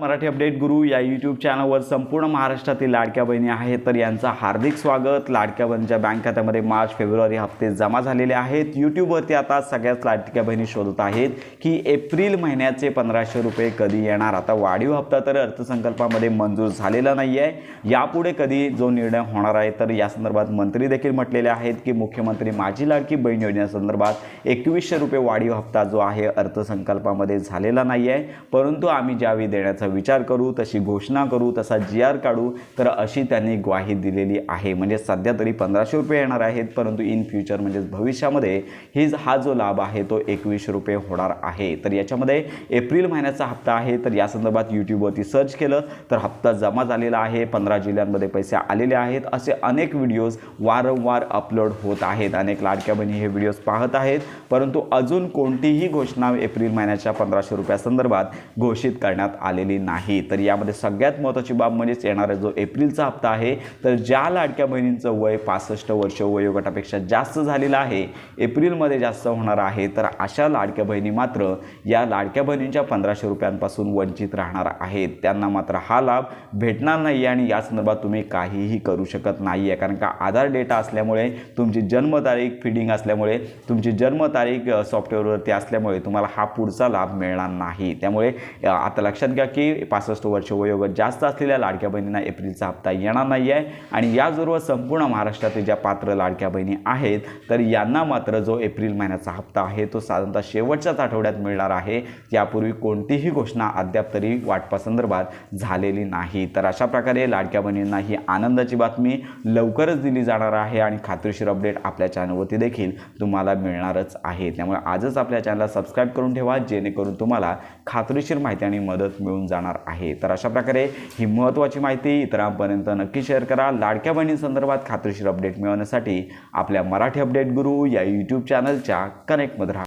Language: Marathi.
मराठी अपडेट गुरु या यूट्यूब चॅनलवर संपूर्ण महाराष्ट्रातील लाडक्या बहिणी आहेत. तर यांचं हार्दिक स्वागत. लाडक्या बहिणीच्या बँक खात्यामध्ये मार्च फेब्रुवारी हप्ते जमा झालेले आहेत. यूट्यूबवरती आता सगळ्याच लाडक्या बहिणी शोधत आहेत की एप्रिल महिन्याचे पंधराशे रुपये कधी येणार? आता वाढीव हप्ता तर अर्थसंकल्पामध्ये मंजूर झालेला नाही आहे यापुढे कधी जो निर्णय होणार आहे? तर या संदर्भात मंत्री देखील म्हटलेले आहेत की मुख्यमंत्री माझी लाडकी बहीण योजनेसंदर्भात एकवीसशे रुपये वाढीव हप्ता जो आहे अर्थसंकल्पामध्ये झालेला नाही आहे परंतु आम्ही ज्यावेळी देण्याचा विचार करू तशी घोषणा करू तसा जी आर काढू तर अशी त्यांनी ग्वाही दिलेली आहे. म्हणजे सध्या तरी पंधराशे रुपये येणार आहेत परंतु इन फ्युचर म्हणजेच भविष्यामध्ये ही हा जो लाभ आहे तो एकवीसशे रुपये होणार आहे. तर याच्यामध्ये एप्रिल महिन्याचा हप्ता आहे तर या संदर्भात यूट्यूबवरती सर्च केलं तर हप्ता जमा झालेला आहे. पंधरा जिल्ह्यांमध्ये पैसे आलेले आहेत. असे अनेक व्हिडिओज वारंवार अपलोड होत आहेत. अनेक लाडक्या बहिणी हे व्हिडिओज पाहत आहेत. परंतु अजून कोणतीही घोषणा एप्रिल महिन्याच्या पंधराशे रुपयासंदर्भात घोषित करण्यात आलेली नाही. तर यामध्ये सगळ्यात महत्त्वाची बाब म्हणजेच येणारा जो एप्रिलचा हप्ता आहे तर ज्या लाडक्या बहिणींचं वय पासष्ट वर्ष वयोगटापेक्षा जास्त झालेलं आहे एप्रिलमध्ये जास्त होणार आहे तर अशा लाडक्या बहिणी मात्र या लाडक्या बहिणींच्या पंधराशे रुपयांपासून वंचित राहणार आहेत. त्यांना मात्र हा लाभ भेटणार नाही आणि या संदर्भात तुम्ही काहीही करू शकत नाही आहे कारण का आधार डेटा असल्यामुळे तुमची जन्मतारीख फिडिंग असल्यामुळे तुमची जन्मतारीख सॉफ्टवेअरवरती असल्यामुळे तुम्हाला हा पुढचा लाभ मिळणार नाही. त्यामुळे आता लक्षात घ्या की पासष्ट वर्ष वयोगट जास्त असलेल्या लाडक्या बहिणींना एप्रिलचा हप्ता येणार नाही आहे आणि याचबरोबर संपूर्ण महाराष्ट्रातील ज्या पात्र लाडक्या बहिणी आहेत तर यांना मात्र जो एप्रिल महिन्याचा हप्ता आहे तो साधारणतः शेवटच्याच आठवड्यात मिळणार आहे. यापूर्वी कोणतीही घोषणा अद्याप तरी वाटपासंदर्भात झालेली नाही. तर अशा प्रकारे लाडक्या बहिणींना ही आनंदाची बातमी लवकरच दिली जाणार आहे आणि खात्रीशीर अपडेट आपल्या चॅनलवरती देखील तुम्हाला मिळणारच आहे. त्यामुळे आजच आपल्या चॅनलला सबस्क्राईब करून ठेवा जेणेकरून तुम्हाला खात्रीशीर माहिती आणि मदत मिळून जाणार आहे. तर अशा प्रकारे ही महत्त्वाची माहिती इतरांपर्यंत नक्की शेअर करा. लाडक्या बहिणींसंदर्भात खात्रीशीर अपडेट मिळवण्यासाठी आपल्या मराठी अपडेट गुरु या यूट्यूब चॅनलच्या कनेक्टमध्ये राहा.